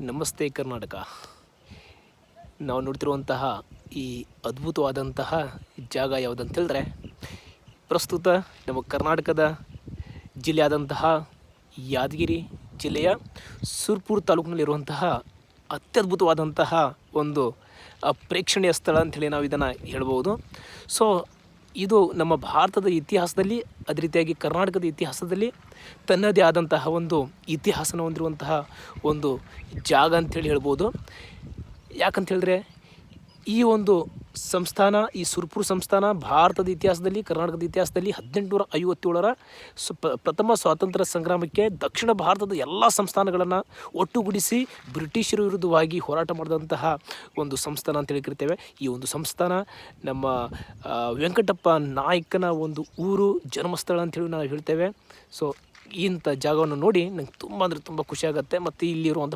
ನಮಸ್ತೆ ಕರ್ನಾಟಕ. ನಾವು ನೋಡ್ತಿರುವಂತಹ ಈ ಅದ್ಭುತವಾದಂತಹ ಜಾಗ ಯಾವುದಂತ ಹೇಳಿದ್ರೆ ಪ್ರಸ್ತುತ ನಮ್ಮ ಕರ್ನಾಟಕದ ಜಿಲ್ಲೆಯಾದಂತಹ ಯಾದಗಿರಿ ಜಿಲ್ಲೆಯ ಸುರ್ಪುರ್ ತಾಲೂಕಿನಲ್ಲಿರುವಂತಹ ಅತ್ಯದ್ಭುತವಾದಂತಹ ಒಂದು ಪ್ರೇಕ್ಷಣೀಯ ಸ್ಥಳ ಅಂಥೇಳಿ ನಾವು ಇದನ್ನು ಹೇಳ್ಬೋದು. ಸೊ ಇದು ನಮ್ಮ ಭಾರತದ ಇತಿಹಾಸದಲ್ಲಿ, ಅದೇ ರೀತಿಯಾಗಿ ಕರ್ನಾಟಕದ ಇತಿಹಾಸದಲ್ಲಿ ತನ್ನದೇ ಆದಂತಹ ಒಂದು ಇತಿಹಾಸನ ಹೊಂದಿರುವಂತಹ ಒಂದು ಜಾಗ ಅಂಥೇಳಿ ಹೇಳ್ಬೋದು. ಯಾಕಂತ ಹೇಳಿದ್ರೆ, ಈ ಒಂದು ಸಂಸ್ಥಾನ, ಈ ಸುರ್ಪುರ್ ಸಂಸ್ಥಾನ ಭಾರತದ ಇತಿಹಾಸದಲ್ಲಿ, ಕರ್ನಾಟಕದ ಇತಿಹಾಸದಲ್ಲಿ ಹದಿನೆಂಟುನೂರ ಐವತ್ತೇಳರ ಪ್ರಥಮ ಸ್ವಾತಂತ್ರ್ಯ ಸಂಗ್ರಾಮಕ್ಕೆ ದಕ್ಷಿಣ ಭಾರತದ ಎಲ್ಲ ಸಂಸ್ಥಾನಗಳನ್ನು ಒಟ್ಟುಗೂಡಿಸಿ ಬ್ರಿಟಿಷರ ವಿರುದ್ಧವಾಗಿ ಹೋರಾಟ ಮಾಡಿದಂತಹ ಒಂದು ಸಂಸ್ಥಾನ ಅಂತ ಕರಿತೇವೆ ಈ ಒಂದು ಸಂಸ್ಥಾನ ನಮ್ಮ ವೆಂಕಟಪ್ಪ ನಾಯಕನ ಒಂದು ಊರು, ಜನ್ಮಸ್ಥಳ ಅಂತೇಳಿ ನಾವು ಹೇಳ್ತೇವೆ. ಸೊ ಇಂಥ ಜಾಗವನ್ನು ನೋಡಿ ನಂಗೆ ತುಂಬ ಅಂದರೆ ತುಂಬ ಖುಷಿ ಆಗುತ್ತೆ. ಮತ್ತು ಇಲ್ಲಿರುವಂಥ